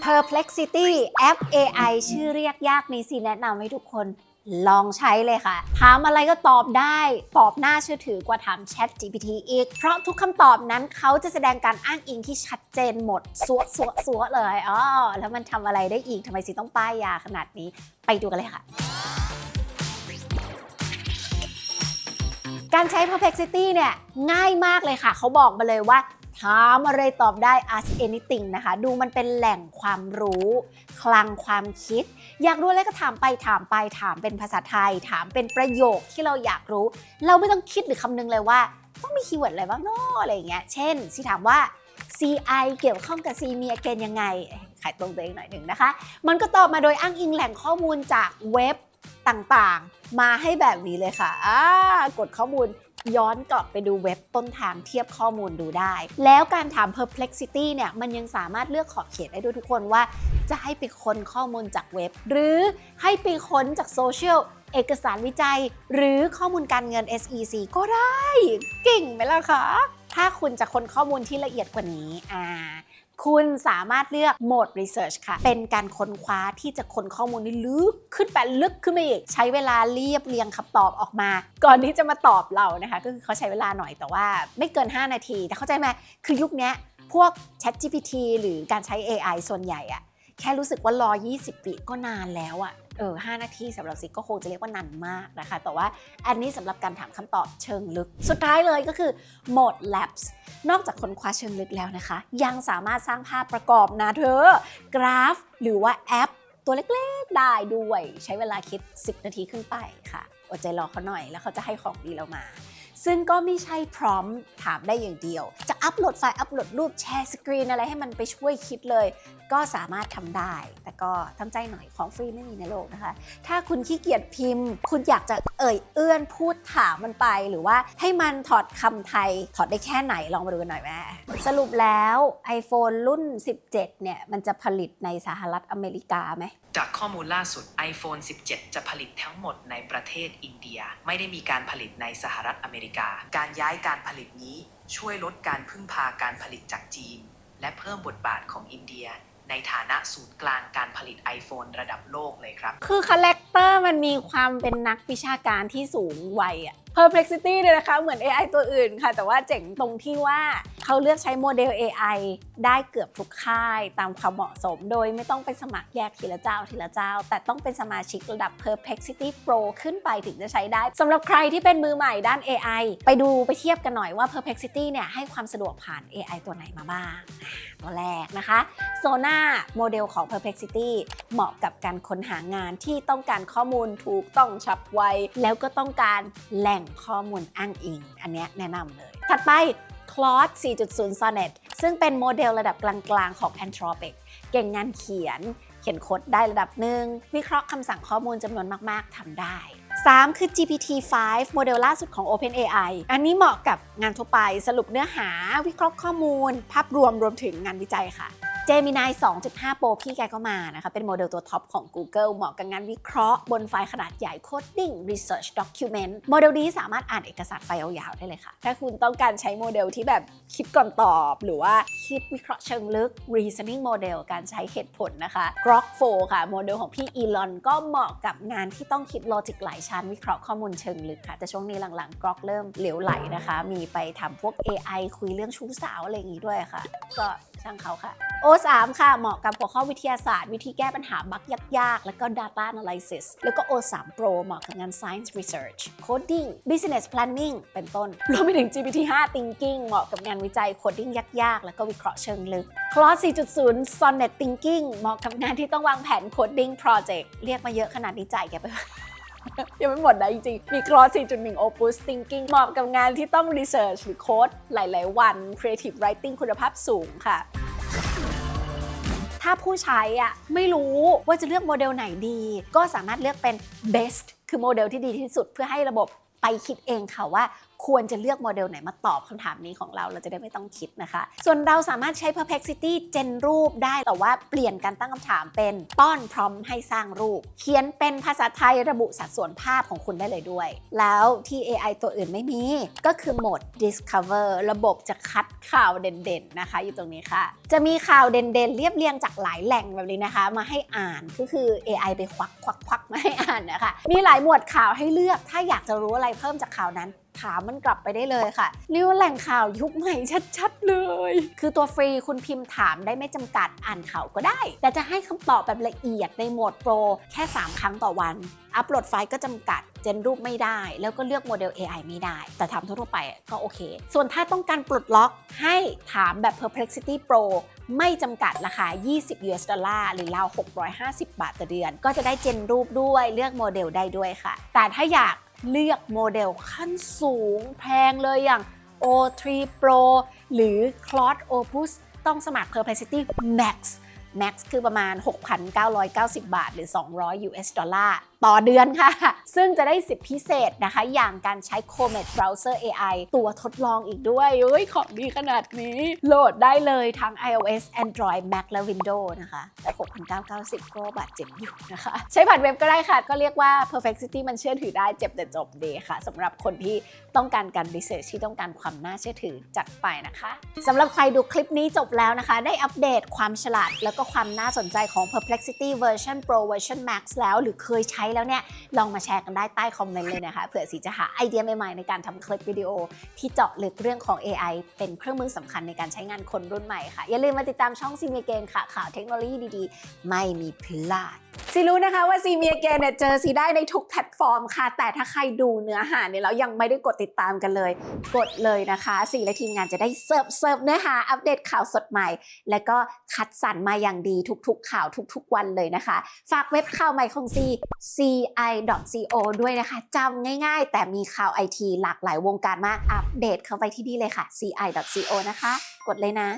Perplexity แอป AI ชื่อเรียกยากนี้สิแนะนำให้ทุกคนลองใช้เลยค่ะ ถามอะไรก็ตอบได้ ตอบน่าเชื่อถือกว่าถาม Chat GPT อีก เพราะทุกคำตอบนั้นเขาจะแสดงการอ้างอิงที่ชัดเจนหมดสัวสัวสัวเลยอ๋อแล้วมันทำอะไรได้อีกทำไมสิต้องป้ายยาขนาดนี้ ไปดูกันเลยค่ะ การใช้ Perplexity เนี่ยง่ายมากเลยค่ะ เขาบอกมาเลยว่า ถามอะไรตอบได้ ask anything นะคะ ดูมันเป็นแหล่งความรู้ คลังความคิด อยากรู้อะไรก็ถามไปถามไปถามเป็นภาษาไทย ถามเป็นประโยคที่เราอยากรู้ เราไม่ต้องคิดหรือคำนึงเลยว่า ต้องมีคีย์เวิร์ดอะไรบ้างเนาะอะไรอย่างเงี้ย เช่นสิถามว่า CI เกี่ยวข้องกับ C มี again ยังไง ขายตรงตัวเองหน่อยหนึ่งนะคะ มันก็ตอบมาโดยอ้างอิงแหล่งข้อมูลจากเว็บต่างๆ มาให้แบบนี้เลยค่ะ อ่ากดข้อมูล ย้อนกลับไปดูเว็บต้นทางเทียบข้อมูลดูได้ แล้วการถาม perplexity เนี่ยมันยังสามารถเลือกขอบเขตได้ด้วยทุกคนว่า จะให้ไปค้นข้อมูลจากเว็บ หรือให้ไปค้นจากโซเชียลเอกสารวิจัย หรือข้อมูลการเงิน SEC ก็ได้ เก่งไหมล่ะคะ ถ้าคุณจะค้นข้อมูลที่ละเอียดกว่านี้อ่า คุณสามารถเลือกโหมด Research ค่ะ เป็นการค้นคว้าที่จะค้นข้อมูลนี้ลึกขึ้นไปลึกขึ้นไปอีก ใช้เวลาเรียบเรียงคำตอบออกมา ก่อนที่จะมาตอบเรานะคะ ก็คือเขาใช้เวลาหน่อยแต่ว่าไม่เกิน 5 นาที แต่เข้าใจไหมคือยุคนี้พวก Chat GPT หรือการใช้ AI ส่วนใหญ่อะแค่รู้สึกว่ารอ 20วิก็นานแล้วอะ เออหนาทีสำหรับซิก็คงจะเรียกว่านานมากนะคะ แต่ว่าอันนี้สำหรับการถามคำตอบเชิงลึก สุดท้ายเลยก็คือโหมด Labs นอกจากค้นคว้าเชิงลึกแล้วนะคะ ยังสามารถสร้างภาพประกอบนะเธอกราฟ หรือว่าแอป ตัวเล็กๆได้ด้วย ใช้เวลาคิด 10 นาทีขึ้นไปค่ะอดใจรอเขาหน่อยแล้วเขาจะให้ของดีเรามา ซึ่งก็ไม่ใช่พร้อมถามได้อย่างเดียว จะอัปโหลดไฟล์อัปโหลดรูปแชร์สกรีนอะไรให้มันไปช่วยคิดเลย ก็สามารถทำได้ แต่ก็ทำใจหน่อยของฟรีไม่มีในโลกนะคะ ถ้าคุณขี้เกียจพิมพ์ คุณอยากจะเอ่ยเอื้อนพูดถามมันไป หรือว่าให้มันถอดคำไทย ถอดได้แค่ไหนลองมาดูกันหน่อยแม่สรุปแล้ว iPhone รุ่น 17 เนี่ยมันจะผลิตในสหรัฐอเมริกาไหมจากข้อมูลล่าสุด iPhone 17 จะผลิตทั้งหมดในประเทศอินเดีย ไม่ได้มีการผลิตในสหรัฐอเมริกาการย้ายการผลิตนี้ช่วยลดการพึ่งพาการผลิตจากจีน และเพิ่มบทบาทของอินเดีย ในฐานะศูนย์กลางการผลิต iPhone ระดับโลกเลยครับ คือคาแรคเตอร์มันมีความเป็นนักวิชาการที่สูงวัยอะ Perplexity เนี่ยนะคะ เหมือน AI ตัวอื่นค่ะ แต่ว่าเจ๋งตรงที่ว่าเขาเลือกใช้โมเดล AI ได้เกือบทุกค่ายตามความเหมาะสม โดยไม่ต้องไปสมัครแยกทีละเจ้าทีละเจ้า แต่ต้องเป็นสมาชิกระดับ Perplexity Pro ขึ้นไปถึงจะใช้ได้สำหรับใครที่เป็นมือใหม่ด้าน AI ไปดูไปเทียบกันหน่อยว่า Perplexity เนี่ยให้ความสะดวกผ่าน AI ตัวไหนมาบ้าง ตัวแรกนะคะ Sona โมเดลของ Perplexity เหมาะกับการค้นหางานที่ต้องการข้อมูลถูกต้องฉับไวแล้วก็ต้องการแหล่งข้อมูลอ้างอิง อันนี้แนะนำเลย ถัดไป Claude 4.0 Sonnet ซึ่งเป็นโมเดลระดับกลางๆ ของ Anthropic เก่งงานเขียน เขียนโค้ดได้ระดับหนึ่ง วิเคราะห์คำสั่งข้อมูลจำนวนมากๆทำได้ 3 คือ GPT-5 โมเดลล่าสุดของ OpenAI อันนี้เหมาะกับงานทั่วไปสรุปเนื้อหาวิเคราะห์ข้อมูล ภาพรวมรวมถึงงานวิจัยค่ะ Gemini 2.5 Pro พี่แกก็มานะคะ เป็นโมเดลตัวท็อปของ Google เหมาะกับงานวิเคราะห์บนไฟล์ขนาดใหญ่ Coding Research Document โมเดลนี้สามารถอ่านเอกสารไฟล์ยาวๆได้เลยค่ะ ถ้าคุณต้องการใช้โมเดลที่แบบคิดก่อนตอบ หรือว่าคิดวิเคราะห์เชิงลึก Reasoning Model การใช้เหตุผลนะคะ Grok 4ค่ะ โมเดลของพี่อีลอนก็เหมาะกับงานที่ต้องคิดโลจิกหลายชั้นวิเคราะห์ข้อมูลเชิงลึกค่ะ แต่ช่วงนี้หลังๆ Grok เริ่มเหลวไหลนะคะ มีไปทำพวก AI คุยเรื่องชู้สาวอะไรอย่างนี้ด้วยค่ะ ก็ ช่างเขาค่ะ O3 ค่ะ เหมาะกับหัวข้อวิทยาศาสตร์ วิธีแก้ปัญหาบั๊กยากๆ แล้วก็ Data Analysis แล้วก็ O3 Pro เหมาะกับงาน Science Research Coding Business Planning เป็นต้น รวมไปถึง GPT-5 Thinking เหมาะกับงานวิจัย Coding ยากๆ แล้วก็วิเคราะห์เชิงลึก Claude 4.0 Sonnet Thinking เหมาะกับงานที่ต้องวางแผน Coding Project เรียกมาเยอะขนาดนี้จ่ายแกไป ยังไม่หมดนะจริงๆ มีคลอส4.1 Opus Thinking เหมาะกับงานที่ต้องรีเสิร์ชหรือโค้ดหลาย ๆ วัน Creative Writing คุณภาพสูงค่ะถ้าผู้ใช้อะไม่รู้ว่าจะเลือกโมเดลไหนดี ก็สามารถเลือกเป็น best คือโมเดลที่ดีที่สุดเพื่อให้ระบบไปคิดเองค่ะว่า ควรจะเลือกโมเดลไหนมาตอบคำถามนี้ของเราเราจะได้ไม่ต้องคิดนะคะ ส่วนเราสามารถใช้ perplexity เจนรูปได้แต่ว่าเปลี่ยนการตั้งคำถามเป็นป้อนพร้อมให้สร้างรูป เขียนเป็นภาษาไทยระบุสัดส่วนภาพของคุณได้เลยด้วย แล้วที่ AI ตัวอื่นไม่มี ก็คือโหมด discover ระบบจะคัดข่าวเด่นๆนะคะ อยู่ตรงนี้ค่ะ จะมีข่าวเด่นๆ เรียบเรียงจากหลายแหล่งแบบนี้นะคะ มาให้อ่านก็คือ AI ไปควักควักควักมาให้อ่านนะคะมีหลายหมวดข่าวให้เลือกถ้าอยากจะรู้อะไรเพิ่มจากข่าวนั้นถามมันกลับไปได้เลยค่ะเรียกว่าแหล่งข่าวยุคใหม่ชัดๆเลย คือตัวฟรีคุณพิมพ์ถามได้ไม่จำกัดอ่านข่าวก็ได้ แต่จะให้คำตอบแบบละเอียดในโหมดโปรแค่ 3 ครั้งต่อวัน อัปโหลดไฟล์ก็จำกัด เจนรูปไม่ได้ แล้วก็เลือกโมเดล AI ไม่ได้ แต่ทำทั่วๆไปก็โอเค ส่วนถ้าต้องการปลดล็อกให้ถามแบบ Perplexity Pro ไม่จำกัดราคา 20 US ดอลลาร์ หรือราว 650 บาทต่อเดือน ก็จะได้เจนรูปด้วย เลือกโมเดลได้ด้วยค่ะ แต่ถ้าอยาก เลือกโมเดลขั้นสูงแพงเลยอย่าง O3 Pro หรือ Cloud Opus ต้องสมัคร Perplexity Max Max คือประมาณ 6,990 บาท หรือ 200 US ดอลลาร์ ต่อเดือนค่ะ ซึ่งจะได้สิทธิพิเศษนะคะ อย่างการใช้ Comet Browser AI ตัวทดลองอีกด้วยเอ้ยของดีขนาดนี้ โหลดได้เลยทั้ง iOS Android Mac และ Windows นะคะแต่6,990 ก็บาทเจ็บอยู่นะคะ ใช้ผ่านเว็บก็ได้ค่ะ ก็เรียกว่า Perfectity มันเชื่อถือได้เจ็บแต่จบดีค่ะสำหรับคนที่ต้องการการ research ที่ต้องการความน่าเชื่อถือจัดไปนะคะสำหรับใครดูคลิปนี้จบแล้วนะคะ ได้อัปเดตความฉลาด แล้วก็ความน่าสนใจของ Perplexity version Pro version Max แล้วหรือเคยใช้แล้วเนี่ยลองมาแชร์กันได้ใต้คอมเมนต์เลยนะคะเผื่อสีจะหาไอเดียใหม่ๆในการทำคลิปวิดีโอ ที่เจาะลึกเรื่องของ AI เป็นเครื่องมือสำคัญในการใช้งานคนรุ่นใหม่ค่ะ อย่าลืมมาติดตามช่องซีเมียเกนค่ะข่าวเทคโนโลยีดีๆ ไม่มีพลาดซีรู้นะคะว่าซีเมียเกนเนี่ยเจอซีได้ในทุกแพลตฟอร์มค่ะ แต่ถ้าใครดูเนื้อหาเนี่ยแล้วยังไม่ได้กดติดตามกันเลย กดเลยนะคะซีและทีมงานจะได้เสิร์ฟเสิร์ฟเนื้อหาอัปเดตข่าวสดใหม่ และก็คัดสรรมาอย่างดีทุกๆ ข่าวทุก ๆ วันเลยนะคะ ฝากเว็บข่าวใหม่ของ C ci.co ด้วยนะคะจำง่ายๆ แต่มีข่าวไอทีหลากหลายวงการมาก อัปเดตเข้าไปที่นี่เลยค่ะ ci.co นะคะ กดเลยนะ